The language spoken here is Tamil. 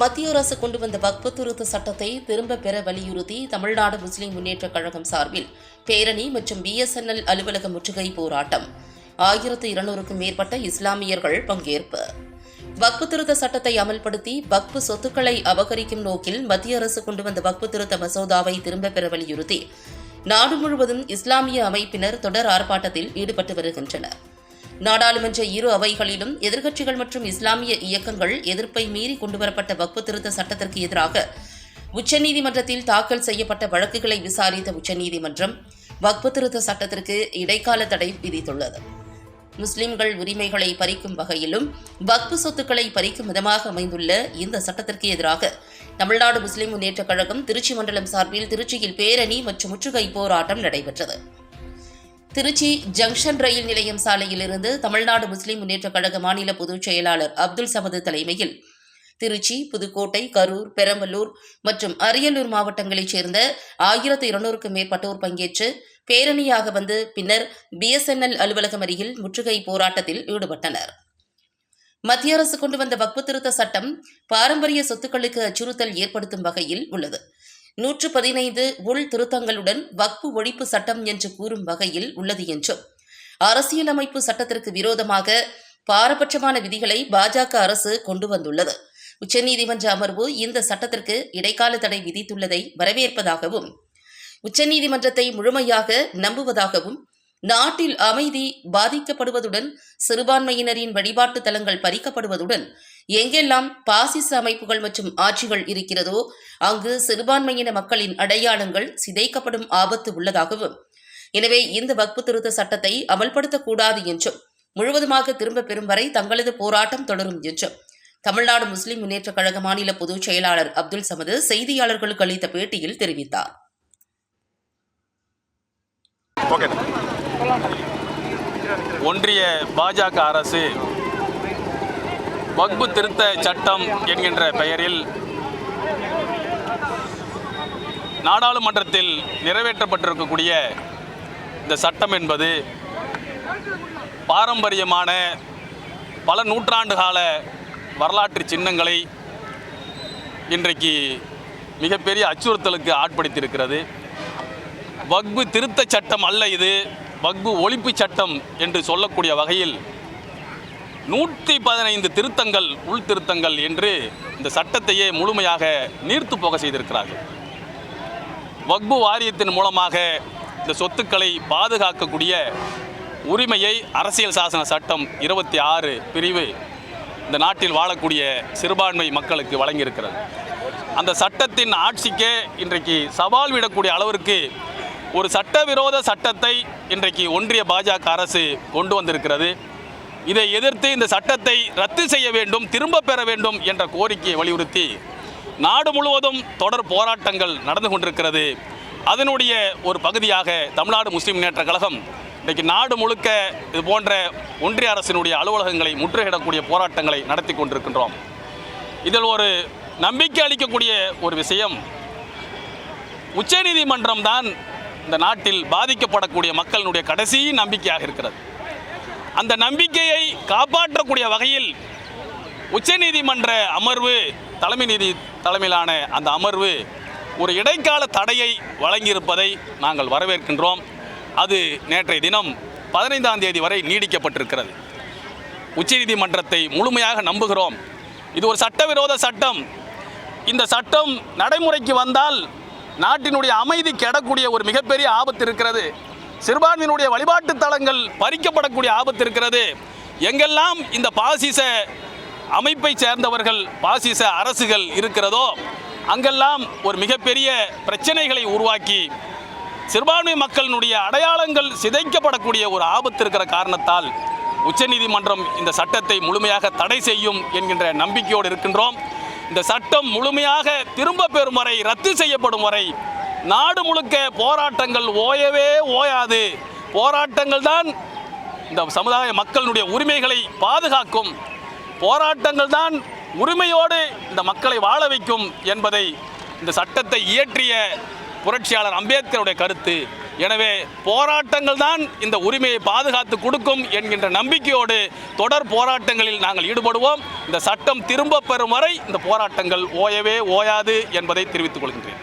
மத்திய அரசு கொண்டு வந்த வக்பு திருத்த சட்டத்தை திரும்ப பெற வலியுறுத்தி தமிழ்நாடு முஸ்லிம் முன்னேற்றக் கழகம் சார்பில் பேரணி மற்றும் பிஎஸ்என்எல் அலுவலக முற்றுகை போராட்டம். ஆயிரத்து இருநூறுக்கும் மேற்பட்ட இஸ்லாமியர்கள் பங்கேற்பு. வக்பு திருத்த சட்டத்தை அமல்படுத்தி வக்பு சொத்துக்களை அபகரிக்கும் நோக்கில் மத்திய அரசு கொண்டு வந்த வக்பு திருத்த மசோதாவை திரும்ப பெற வலியுறுத்தி நாடு முழுவதும் இஸ்லாமிய அமைப்பினர் தொடர் ஆர்ப்பாட்டத்தில் ஈடுபட்டு வருகின்றனர். நாடாளுமன்ற இரு அவைகளிலும் எதிர்க்கட்சிகள் மற்றும் இஸ்லாமிய இயக்கங்கள் எதிர்ப்பை மீறி கொண்டுவரப்பட்ட வக்பு திருத்த சட்டத்திற்கு எதிராக உச்சநீதிமன்றத்தில் தாக்கல் செய்யப்பட்ட வழக்குகளை விசாரித்த உச்சநீதிமன்றம் வக்பு திருத்த சட்டத்திற்கு இடைக்கால தடை விதித்துள்ளது. முஸ்லிம்கள் உரிமைகளை பறிக்கும் வகையிலும் வக்பு சொத்துக்களை பறிக்கும் விதமாக அமைந்துள்ள இந்த சட்டத்திற்கு எதிராக தமிழ்நாடு முஸ்லிம் முன்னேற்றக் கழகம் திருச்சி மண்டலம் சார்பில் திருச்சியில் பேரணி மற்றும் முற்றுகை போராட்டம் நடைபெற்றது. திருச்சி ஜங்ஷன் ரயில் நிலையம் சாலையிலிருந்து தமிழ்நாடு முஸ்லிம் முன்னேற்றக் கழக மாநில பொதுச் செயலாளர் அப்துல் சமது தலைமையில் திருச்சி புதுக்கோட்டை கரூர் பெரம்பலூர் மற்றும் அரியலூர் மாவட்டங்களைச் சேர்ந்த ஆயிரத்து இருநூறுக்கும் மேற்பட்டோர் பங்கேற்று பேரணியாக வந்து பின்னர் பிஎஸ்என்எல் அலுவலகம் அருகில் முற்றுகை போராட்டத்தில் ஈடுபட்டனர். மத்திய அரசு கொண்டு வந்த வக்பு திருத்த சட்டம் பாரம்பரிய சொத்துக்களுக்கு அச்சுறுத்தல் ஏற்படுத்தும் வகையில் உள்ளது. நூற்று பதினைந்து உள் திருத்தங்களுடன் வக்பு ஒழிப்பு சட்டம் என்று கூறும் வகையில் உள்ளது என்றும் அரசியலமைப்பு சட்டத்திற்கு விரோதமாக பாரபட்சமான விதிகளை பாஜக அரசு கொண்டு வந்துள்ளது. உச்சநீதிமன்ற அமர்வு இந்த சட்டத்திற்கு இடைக்கால தடை விதித்துள்ளதை வரவேற்பதாகவும் உச்சநீதிமன்றத்தை முழுமையாக நம்புவதாகவும் நாட்டில் அமைதி பாதிக்கப்படுவதுடன் சிறுபான்மையினரின் வழிபாட்டு தலங்கள் பறிக்கப்படுவதுடன் எங்கெல்லாம் பாசிச அமைப்புகள் மற்றும் ஆட்சிகள் இருக்கிறதோ அங்கு சிறுபான்மையின மக்களின் அடையாளங்கள் சிதைக்கப்படும் ஆபத்து உள்ளதாகவும் எனவே இந்த வக்பு திருத்த சட்டத்தை அமல்படுத்தக்கூடாது என்றும் முழுவதுமாக திரும்ப பெறும் வரை தங்களது போராட்டம் தொடரும் என்றும் தமிழ்நாடு முஸ்லிம் முன்னேற்றக் கழக மாநில பொதுச் செயலாளர் அப்துல் சமது செய்தியாளர்களுக்கு அளித்த பேட்டியில் தெரிவித்தார். ஒன்றிய பாஜக அரசு வக்பு திருத்த சட்டம் என்கின்ற பெயரில் நாடாளுமன்றத்தில் நிறைவேற்றப்பட்டிருக்கக்கூடிய இந்த சட்டம் என்பது பாரம்பரியமான பல நூற்றாண்டு கால வரலாற்று சின்னங்களை இன்றைக்கு மிகப்பெரிய அச்சுறுத்தலுக்கு ஆட்படுத்தியிருக்கிறது. வக்பு திருத்த சட்டம் அல்ல இது. வக்பு ஒழிப்பு சட்டம் என்று சொல்லக்கூடிய வகையில் நூற்றி பதினைந்து திருத்தங்கள் உள்திருத்தங்கள் என்று இந்த சட்டத்தையே முழுமையாக நீர்த்து போக செய்திருக்கிறார்கள். வக்பு வாரியத்தின் மூலமாக இந்த சொத்துக்களை பாதுகாக்கக்கூடிய உரிமையை அரசியல் சாசன சட்டம் இருபத்தி ஆறு பிரிவு இந்த நாட்டில் வாழக்கூடிய சிறுபான்மை மக்களுக்கு வழங்கியிருக்கிறது. அந்த சட்டத்தின் ஆட்சிக்கே இன்றைக்கு சவால் விடக்கூடிய அளவிற்கு ஒரு சட்டவிரோத சட்டத்தை இன்றைக்கு ஒன்றிய பாஜக அரசு கொண்டு வந்திருக்கிறது. இதை எதிர்த்து இந்த சட்டத்தை ரத்து செய்ய வேண்டும் திரும்ப பெற வேண்டும் என்ற கோரிக்கையை வலியுறுத்தி நாடு முழுவதும் தொடர் போராட்டங்கள் நடந்து கொண்டிருக்கிறது. அதனுடைய ஒரு பகுதியாக தமிழ்நாடு முஸ்லீம் முன்னேற்ற கழகம் இன்றைக்கு நாடு முழுக்க இது போன்ற ஒன்றிய அரசினுடைய அலுவலகங்களை முற்றுகையிடக்கூடிய போராட்டங்களை நடத்தி கொண்டிருக்கின்றோம். இதில் ஒரு நம்பிக்கை அளிக்கக்கூடிய ஒரு விஷயம் உச்சநீதிமன்றம் தான் இந்த நாட்டில் பாதிக்கப்படக்கூடிய மக்களினுடைய கடைசி நம்பிக்கையாக இருக்கிறது. அந்த நம்பிக்கையை காப்பாற்றக்கூடிய வகையில் உச்சநீதிமன்ற அமர்வு தலைமை நீதி தலைமையிலான அந்த அமர்வு ஒரு இடைக்கால தடையை வழங்கியிருப்பதை நாங்கள் வரவேற்கின்றோம். அது நேற்றைய தினம் பதினைந்தாம் தேதி வரை நீடிக்கப்பட்டிருக்கிறது. உச்சநீதிமன்றத்தை முழுமையாக நம்புகிறோம். இது ஒரு சட்டவிரோத சட்டம். இந்த சட்டம் நடைமுறைக்கு வந்தால் நாட்டினுடைய அமைதி கெடக்கூடிய ஒரு மிகப்பெரிய ஆபத்து இருக்கிறது. சிறுபான்மையினுடைய வழிபாட்டு தலங்கள் பறிக்கப்படக்கூடிய ஆபத்து இருக்கிறது. எங்கெல்லாம் இந்த பாசிச அமைப்பை சேர்ந்தவர்கள் பாசிச அரசுகள் இருக்கிறதோ அங்கெல்லாம் ஒரு மிகப்பெரிய பிரச்சனைகளை உருவாக்கி சிறுபான்மை மக்களினுடைய அடையாளங்கள் சிதைக்கப்படக்கூடிய ஒரு ஆபத்து இருக்கிற காரணத்தால் உச்சநீதிமன்றம் இந்த சட்டத்தை முழுமையாக தடை செய்யும் என்கின்ற நம்பிக்கையோடு இருக்கின்றோம். இந்த சட்டம் முழுமையாக திரும்ப பெறும் வரை ரத்து செய்யப்படும் வரை நாடு முழுக்க போராட்டங்கள் ஓயவே ஓயாது. போராட்டங்கள் தான் இந்த சமுதாய மக்களுடைய உரிமைகளை பாதுகாக்கும். போராட்டங்கள் தான் உரிமையோடு இந்த மக்களை வாழ வைக்கும் என்பதை இந்த சட்டத்தை இயற்றிய புரட்சியாளர் அம்பேத்கருடைய கருத்து. எனவே போராட்டங்கள் தான் இந்த உரிமையை பாதுகாத்து கொடுக்கும் என்கின்ற நம்பிக்கையோடு தொடர் போராட்டங்களில் நாங்கள் ஈடுபடுவோம். இந்த சட்டம் திரும்ப பெறும் வரை இந்த போராட்டங்கள் ஓயவே ஓயாது என்பதை தெரிவித்துக் கொள்கின்றேன்.